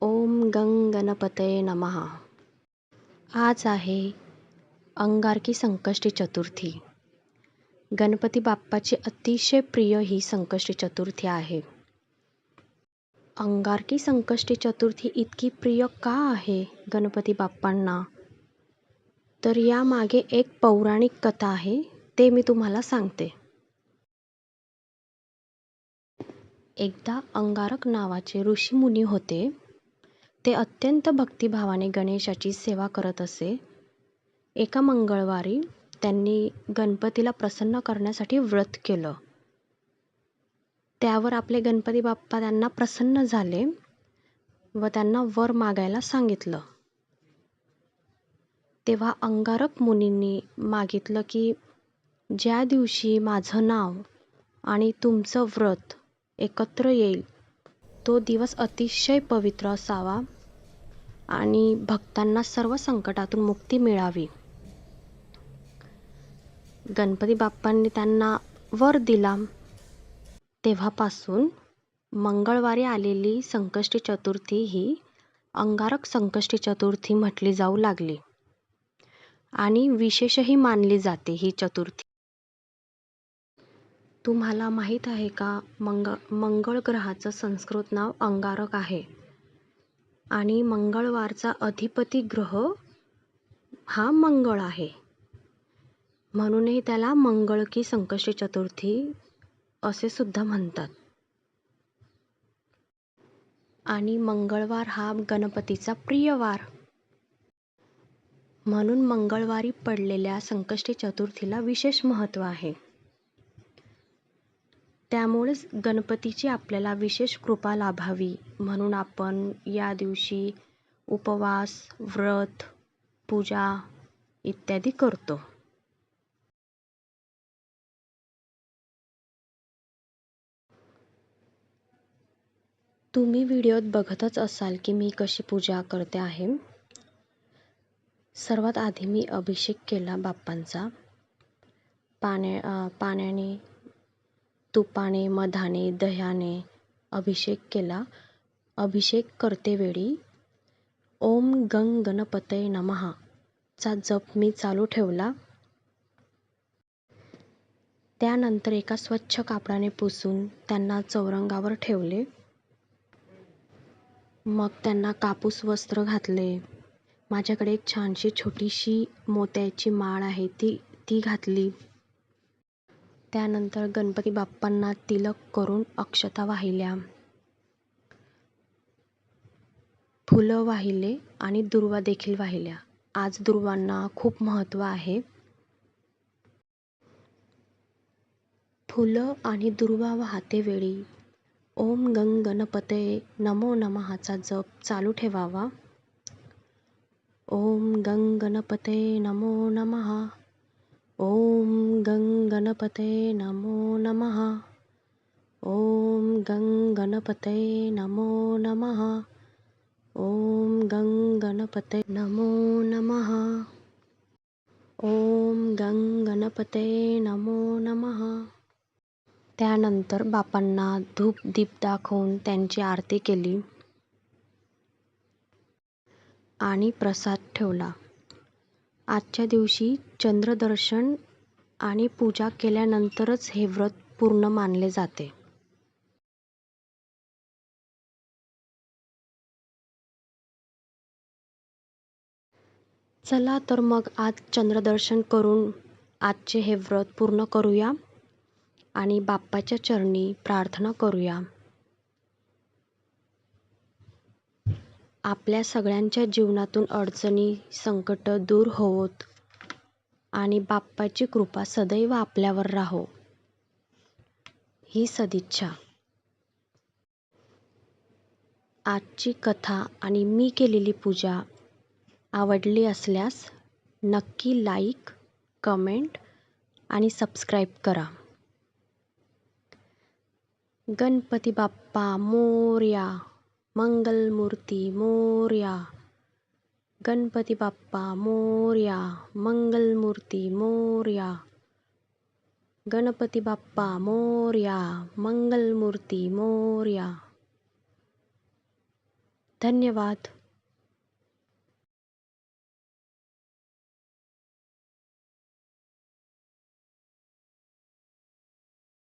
ओम गंग गणपतये नमः. आज आहे अंगारकी संकष्टी चतुर्थी. गणपती बाप्पाची अतिशय प्रिय ही संकष्टी चतुर्थी आहे. अंगारकी संकष्टी चतुर्थी इतकी प्रिय का आहे गणपती बाप्पांना? तर यामागे एक पौराणिक कथा आहे ते मी तुम्हाला सांगते. एकदा अंगारक नावाचे ऋषीमुनी होते. ते अत्यंत भक्तिभावाने गणेशाची सेवा करत असे. एका मंगळवारी त्यांनी गणपतीला प्रसन्न करण्यासाठी व्रत केलं. त्यावर आपले गणपती बाप्पा त्यांना प्रसन्न झाले व त्यांना वर मागायला सांगितलं. तेव्हा अंगारक मुनींनी मागितलं की ज्या दिवशी माझं नाव आणि तुमचं व्रत एकत्र येईल तो दिवस अतिशय पवित्र असावा आणि भक्तांना सर्व संकटातून मुक्ती मिळावी. गणपती बाप्पांनी त्यांना वर दिला. तेव्हापासून मंगळवारी आलेली संकष्टी चतुर्थी ही अंगारक संकष्टी चतुर्थी म्हटली जाऊ लागली आणि विशेषही मानली जाते ही चतुर्थी. तुम्हाला माहीत आहे का? मंग मंगळ ग्रहाचं संस्कृत नाव अंगारक आहे. आणि मंगळवारचा अधिपती ग्रह हा मंगळ आहे. म्हणूनही त्याला मंगळ की संकष्टी चतुर्थी असे सुद्धा म्हणतात. आणि मंगळवार हा गणपतीचा प्रिय वार म्हणून मंगळवारी पडलेल्या संकष्टी चतुर्थीला विशेष महत्त्व आहे. त्यामुळेच गणपतीची आपल्याला विशेष कृपा लाभावी. म्हणून आपण या दिवशी उपवास व्रत पूजा इत्यादी करतो. तुम्ही व्हिडिओत बघतच असाल की मी कशी पूजा करते आहे. सर्वात आधी मी अभिषेक केला बाप्पांचा. पाण्या पाण्याने तुपाने मधाने दह्याने अभिषेक केला. अभिषेक करतेवेळी ओम गंग गणपतये नमः चा जप मी चालू ठेवला. त्यानंतर एका स्वच्छ कापडाने पुसून त्यांना चौरंगावर ठेवले. मग त्यांना कापूस वस्त्र घातले. माझ्याकडे एक छानशी छोटीशी मोत्याची माळ आहे ती ती घातली. त्यानंतर गणपती बाप्पांना तिलक करून अक्षता वाहिल्या. फुलं वाहिले आणि दुर्वा देखील वाहिल्या. आज दुर्वांना खूप महत्त्व आहे. फुलं आणि दुर्वा वाहते वेळी. ओम गंग गणपते नमो नमहाचा जप चालू ठेवावा. ओम गंग गणपते नमो नमः ॐ गंग नमो नमः। ॐ गंग नमो नमः। ॐ गंग नमो नमः। ॐ गंग नमो नमः। त्यानंतर बापांना धूप दीप दाखवून त्यांची आरती केली आणि प्रसाद ठेवला. आजच्या दिवशी चंद्रदर्शन आणि पूजा केल्यानंतरच हे व्रत पूर्ण मानले जाते. चला तर मग आज चंद्रदर्शन करून आजचे हे व्रत पूर्ण करूया आणि बाप्पाच्या चरणी प्रार्थना करूया. आपल्या सगळ्यांच्या जीवनातून अडचणी संकट दूर होवोत. आणि बाप्पाची कृपा सदैव आपल्यावर राहो. ही सदिच्छा. आजची कथा आणि मी केलेली पूजा आवडली असल्यास नक्की लाईक कमेंट आणि सबस्क्राईब करा. गणपती बाप्पा मोर्या मंगलमूर्ती मोर्या. गणपती बाप्पा मोर्या मंगलमूर्ती मोर्या गणपती बाप्पा मोर्या मंगलमूर्ती मोर्या धन्यवाद.